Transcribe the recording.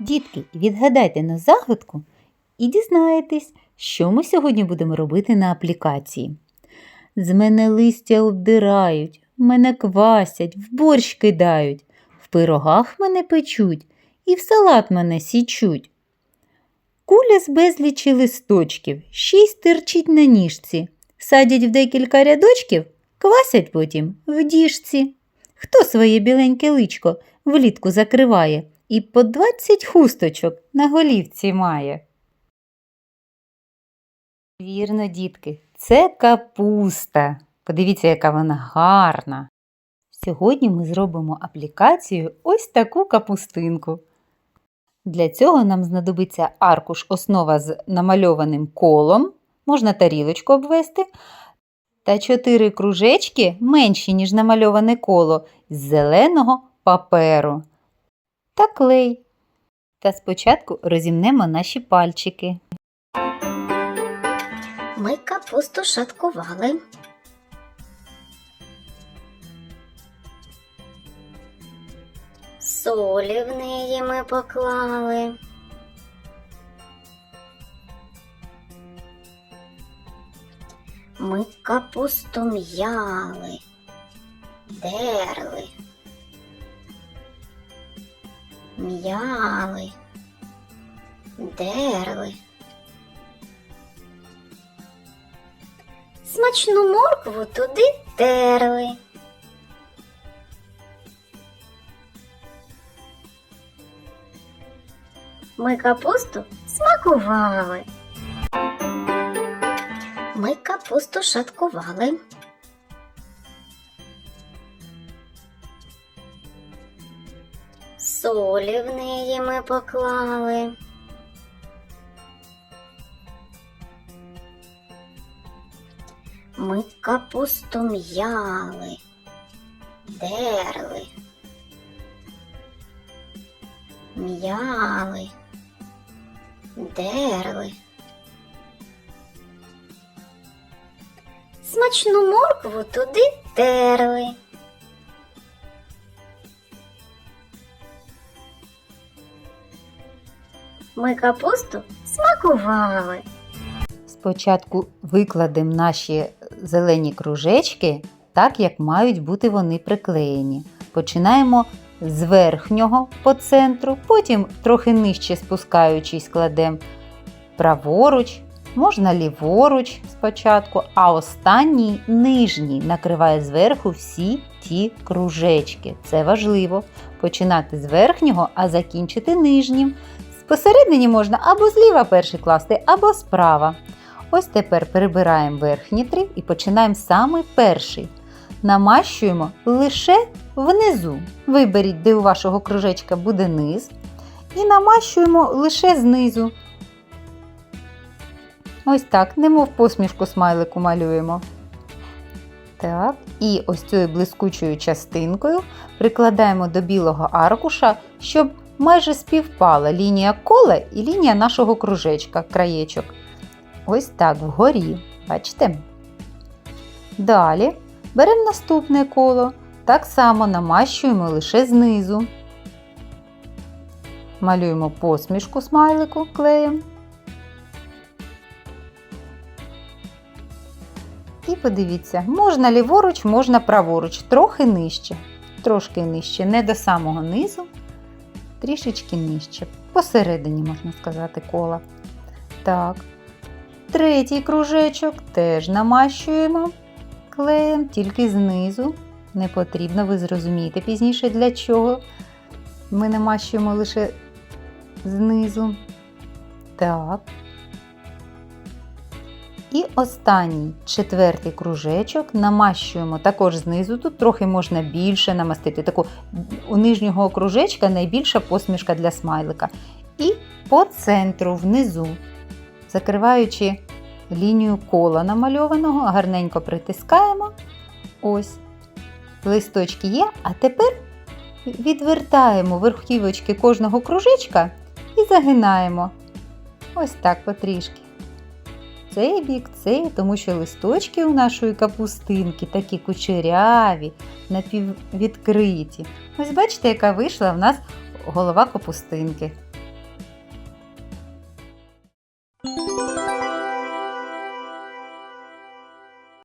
Дітки, відгадайте на загадку і дізнаєтесь, що ми сьогодні будемо робити на аплікації. З мене листя обдирають, мене квасять, в борщ кидають, в пирогах мене печуть і в салат мене січуть. Куля з безлічі листочків, шість терчить на ніжці, садять в декілька рядочків, квасять потім в діжці. Хто своє біленьке личко влітку закриває і по двадцять хусточок на голівці має? Вірно, дітки, це капуста. Подивіться, яка вона гарна. Сьогодні ми зробимо аплікацію ось таку капустинку. Для цього нам знадобиться аркуш основа з намальованим колом, можна тарілочку обвести, та чотири кружечки, менші, ніж намальоване коло, з зеленого паперу та клей. Та спочатку розімнемо наші пальчики. Ми капусту шаткували. Солі в неї ми поклали. Ми капусту м'яли, дерли, м'яли, дерли. Смачну моркву туди терли. Ми капусту смакували. Капусту шаткували. Солі в неї ми поклали. Ми капусту м'яли, дерли, м'яли, дерли. Смачну моркву туди терли. Ми капусту смакували. Спочатку викладемо наші зелені кружечки так, як мають бути вони приклеєні. Починаємо з верхнього по центру, потім трохи нижче спускаючись, кладемо праворуч, можна ліворуч спочатку, а останній нижній накриває зверху всі ті кружечки. Це важливо. Починати з верхнього, а закінчити нижнім. Посередині можна або зліва перший класти, або справа. Ось тепер перебираємо верхні три і починаємо саме перший. Намащуємо лише внизу. Виберіть, де у вашого кружечка буде низ. І намащуємо лише знизу. Ось так, немов посмішку смайлику малюємо. Так, і ось цією блискучою частинкою прикладаємо до білого аркуша, щоб майже співпала лінія кола і лінія нашого кружечка, краєчок. Ось так вгорі. Бачите? Далі беремо наступне коло. Так само намащуємо лише знизу. Малюємо посмішку смайлику клеєм. І подивіться, можна ліворуч, можна праворуч, трохи нижче. Трошки нижче, не до самого низу, трішечки нижче. Посередині, можна сказати, кола. Так. Третій кружечок теж намащуємо клеєм, тільки знизу. Не потрібно, ви зрозумієте пізніше, для чого ми намащуємо лише знизу. Так. І останній четвертий кружечок намащуємо також знизу. Тут трохи можна більше намастити. Таку у нижнього кружечка найбільша посмішка для смайлика. І по центру внизу, закриваючи лінію кола намальованого, гарненько притискаємо. Ось. Листочки є, а тепер відвертаємо верхівочки кожного кружечка і загинаємо. Ось так потрішки. Цей бік, цей, тому що листочки у нашої капустинки такі кучеряві, напіввідкриті. Ось бачите, яка вийшла в нас голова капустинки.